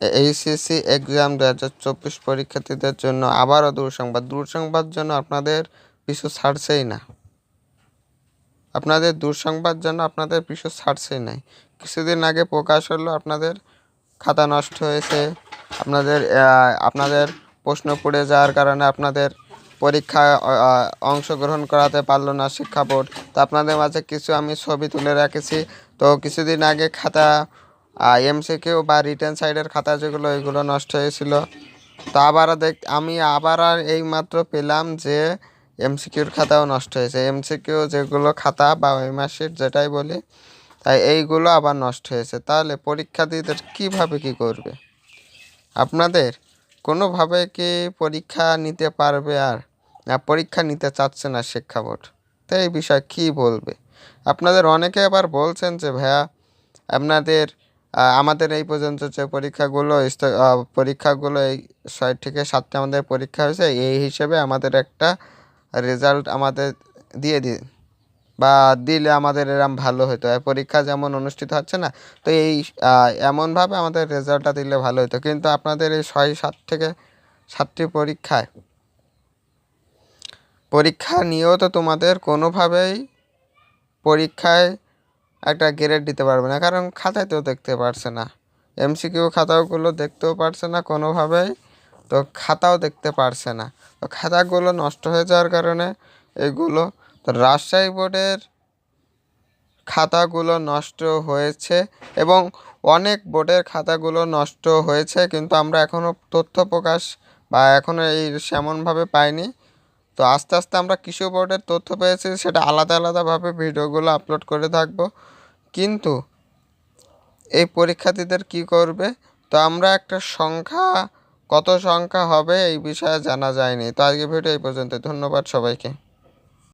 HSC exam দু হাজার চব্বিশ পরীক্ষার্থীদের জন্য আবারও দুঃসংবাদ। দুঃসংবাদ জন্য আপনাদের পিছু ছাড়ছেই না। আপনাদের দুঃসংবাদ যেন আপনাদের পিছু ছাড়ছেই নাই। কিছুদিন আগে প্রকাশ হলো আপনাদের খাতা নষ্ট হয়েছে, আপনাদের আপনাদের প্রশ্ন পড়ে যাওয়ার কারণে আপনাদের পরীক্ষা অংশগ্রহণ করাতে পারল না শিক্ষা বোর্ড। তো আপনাদের মাঝে কিছু আমি ছবি তুলে রেখেছি। তো কিছুদিন আগে খাতা এমসিকিউ বা রিটার্ন সাইডের খাতা যেগুলো এগুলো নষ্ট হয়েছিল। তো আবার দেখ, আমি আবার আর এই মাত্র পেলাম যে এমসিকিউর খাতাও নষ্ট হয়েছে। এমসিকিউ যেগুলো খাতা বা ওয়েমার্কশিট যেটাই বলি, তাই এইগুলো আবার নষ্ট হয়েছে। তাহলে পরীক্ষার্থীদের কীভাবে কি করবে? আপনাদের কোনোভাবে কি পরীক্ষা নিতে পারবে আর, না পরীক্ষা নিতে চাচ্ছে না শিক্ষা বোর্ড? তো এই বিষয়ে কী বলবে? আপনাদের অনেকে আবার বলছেন যে, ভাইয়া, আপনাদের আমাদের এই পর্যন্ত যে পরীক্ষাগুলো পরীক্ষাগুলো এই ছয় থেকে সাতটা আমাদের পরীক্ষা হয়েছে, এই হিসেবে আমাদের একটা রেজাল্ট আমাদের দিয়ে দিন বা দিলে আমাদের এরম ভালো হতো পরীক্ষা যেমন অনুষ্ঠিত হচ্ছে না, তো এই এমনভাবে আমাদের রেজাল্টটা দিলে ভালো হতো কিন্তু আপনাদের এই ছয় সাত থেকে সাতটি পরীক্ষায়, পরীক্ষা নিয়েও তো তোমাদের কোনোভাবেই পরীক্ষায় একটা গ্রেড দিতে পারবে না। কারণ খাতাতেও দেখতে পারছে না। এমসিকিউ খাতাগুলো দেখতেও পারছে না কোনোভাবেই। তো খাতাও দেখতে পারছে না। তো খাতাগুলো নষ্ট হয়ে যাওয়ার কারণে এগুলো তো রাজশাহী বোর্ডের খাতাগুলো নষ্ট হয়েছে এবং অনেক বোর্ডের খাতাগুলো নষ্ট হয়েছে। কিন্তু আমরা এখনও তথ্য প্রকাশ বা এখনও এই সেমনভাবে পাইনি। তো আস্তে আস্তে আমরা কৃষি বোর্ডের তথ্য পেয়েছি সেটা আলাদা আলাদাভাবে ভিডিওগুলো আপলোড করে থাকব। কিন্তু এই পরীক্ষার্থীদের কি করবে? তো আমরা একটা সংখ্যা, কত সংখ্যা হবে এই বিষয়ে জানা যায়নি। তো আজকে ভিডিও এই পর্যন্ত ধন্যবাদ সবাইকে।